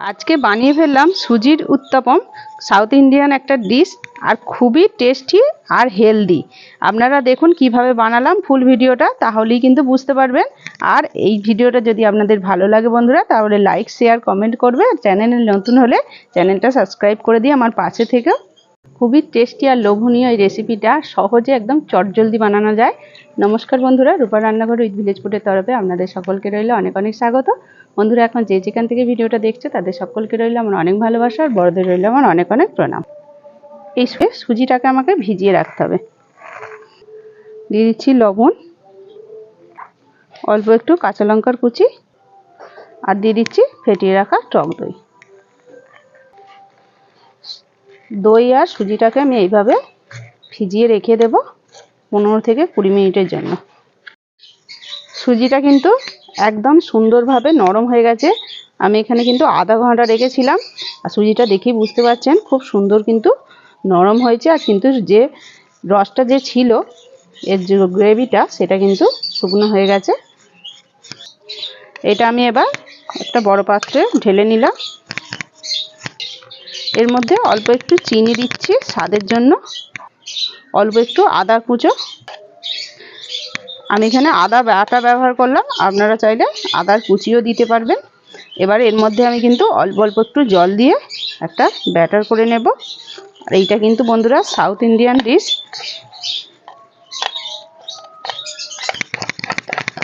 আজকে বানিয়ে ফেললাম সুজির উত্তপম সাউথ ইন্ডিয়ান একটা ডিশ আর খুবই টেস্টি আর হেলদি আপনারা দেখুন কীভাবে বানালাম ফুল ভিডিওটা, তাহলেই কিন্তু বুঝতে পারবেন। আর এই ভিডিওটা যদি আপনাদের ভালো লাগে বন্ধুরা, তাহলে লাইক শেয়ার কমেন্ট করবে। আর চ্যানেলে নতুন হলে চ্যানেলটা সাবস্ক্রাইব করে দিয়ে আমার পাশে থেকেও খুবই টেস্টি আর লোভনীয় এই রেসিপিটা সহজে একদম চটজলদি বানানো যায়। নমস্কার বন্ধুরা, রূপা রান্নাঘর উইথ ভিলেজ ফুডের তরফে আপনাদের সকলকে রইল অনেক অনেক স্বাগত। বন্ধুরা, এখন যে যেখান থেকে ভিডিওটা দেখছে, তাদের সকলকে রইল আমার অনেক ভালোবাসা আর বড়দের রইল আমার অনেক অনেক প্রণাম। এই সুজিটাকে আমাকে ভিজিয়ে রাখতে হবে। দিয়ে দিচ্ছি লবণ, অল্প একটু কাঁচা লঙ্কার কুচি, আর দিয়ে দিচ্ছি ফেটিয়ে রাখা টক দই। দই আর সুজিটাকে আমি এইভাবে ভিজিয়ে রেখে দেব পনেরো থেকে কুড়ি মিনিটের জন্য। সুজিটা কিন্তু একদম সুন্দরভাবে নরম হয়ে গেছে। আমি এখানে কিন্তু আধা ঘণ্টা রেখেছিলাম আর সুজিটা দেখেই বুঝতে পারছেন খুব সুন্দর কিন্তু নরম হয়েছে আর কিন্তু যে রসটা যে ছিল, এর যে গ্রেভিটা সেটা কিন্তু শুকনো হয়ে গেছে। এটা আমি এবার একটা বড় পাত্রে ঢেলে নিলাম। এর মধ্যে অল্প একটু চিনি দিচ্ছি স্বাদের জন্য। অল্প একটু আদা কুচো। আমি এখানে আদা বাটা ব্যবহার করলাম। আপনারা চাইলে আদার কুচিও দিতে পারবেন। এবার এর মধ্যে আমি কিন্তু অল্প অল্প একটু জল দিয়ে একটা ব্যাটার করে নেব। আর এইটা কিন্তু বন্ধুরা সাউথ ইন্ডিয়ান ডিশ।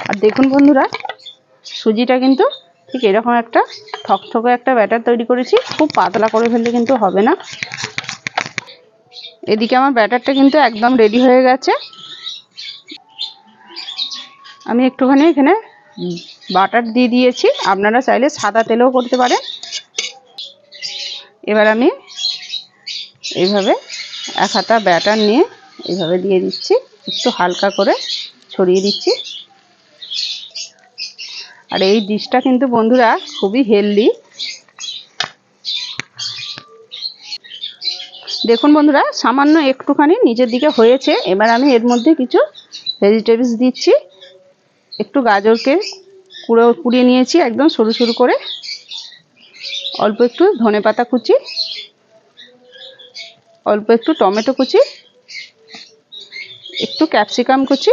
আর দেখুন বন্ধুরা, সুজিটা কিন্তু ঠিক এরকম একটা থকথকে একটা ব্যাটার তৈরি করেছি। খুব পাতলা করে ফেললে কিন্তু হবে না। এদিকে আমার ব্যাটারটা কিন্তু একদম রেডি হয়ে গেছে। আমি একটুখানি এখানে বাটার দিয়ে দিয়েছি। আপনারা চাইলে সাদা তেলেও করতে পারেন। এবার আমি এইভাবে এক হাতা ব্যাটার নিয়ে এইভাবে দিয়ে দিচ্ছি। একটু হালকা করে ছড়িয়ে দিচ্ছি। আর এই ডিশটা কিন্তু বন্ধুরা খুবই হেলদি। দেখুন বন্ধুরা, সামান্য একটুখানি নিচের দিকে হয়েছে। এবার আমি এর মধ্যে কিছু ভেজিটেবলস দিচ্ছি। একটু গাজরকে কুড়ো, কুড়িয়ে নিয়েছি একদম সরু সরু করে। অল্প একটু ধনে পাতা কুচি, অল্প একটু টমেটো কুচি, একটু ক্যাপসিকাম কুচি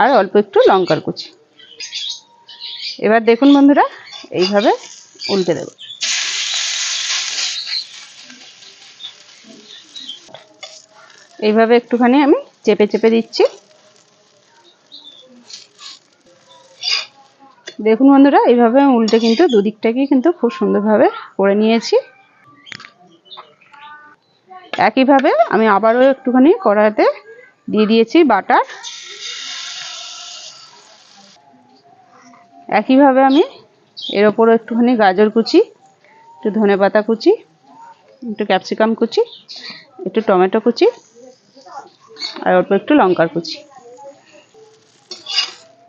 আর অল্প একটু লঙ্কার কুচি। এবার দেখুন বন্ধুরা, এইভাবে উল্টে দেব। এইভাবে একটুখানি আমি চেপে চেপে দিচ্ছি। দেখুন বন্ধুরা, এইভাবে উল্টে কিন্তু দুদিকটাকেই কিন্তু খুব সুন্দরভাবে করে নিয়েছি। একইভাবে আমি আবারও একটুখানি কড়াইতে দিয়ে দিয়েছি বাটার। একইভাবে আমি এর ওপরও একটুখানি গাজর কুচি, একটু ধনে পাতা কুচি, একটু ক্যাপসিকাম কুচি, একটু টমেটো কুচি, আর অল্প একটু লঙ্কার কুচি।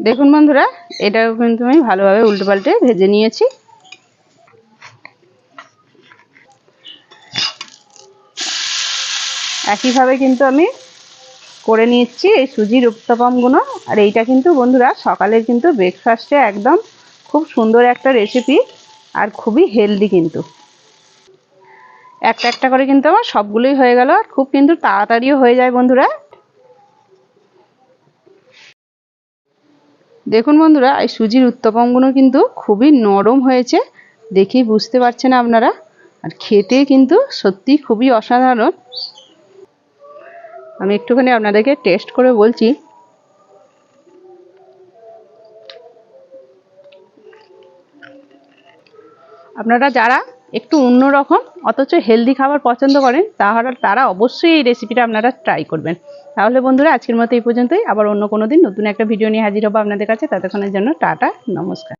দেখুন বন্ধুরা, এটাও কিন্তু আমি ভালোভাবে উল্টে পাল্টে ভেজে নিয়েছি। একইভাবে কিন্তু আমি করে নিচ্ছি, এই সুজির উত্তপমগুলো। আর এইটা কিন্তু বন্ধুরা সকালের কিন্তু ব্রেকফাস্টে একদম খুব সুন্দর একটা রেসিপি আর খুবই হেলদি কিন্তু। একটা একটা করে কিন্তু আমার সবগুলোই হয়ে গেল আর খুব কিন্তু তাড়াতাড়িও হয়ে যায় বন্ধুরা। দেখুন বন্ধুরা, এই সুজির উত্তপমগুলো কিন্তু খুবই নরম হয়েছে, দেখেই বুঝতে পারছেন আপনারা। আর খেতে কিন্তু সত্যি খুবই অসাধারণ। আমি একটুখানি আপনাদেরকে টেস্ট করে বলছি। আপনারা যারা একটু অন্যরকম অথচ হেলদি খাবার পছন্দ করেন তাহলে তারা অবশ্যই এই রেসিপিটা আপনারা ট্রাই করবেন। তাহলে বন্ধুরা, আজকের মতো এই পর্যন্তই। আবার অন্য কোনো দিন নতুন একটা ভিডিও নিয়ে হাজির হব আপনাদের কাছে। ততক্ষণের জন্য টাটা, নমস্কার।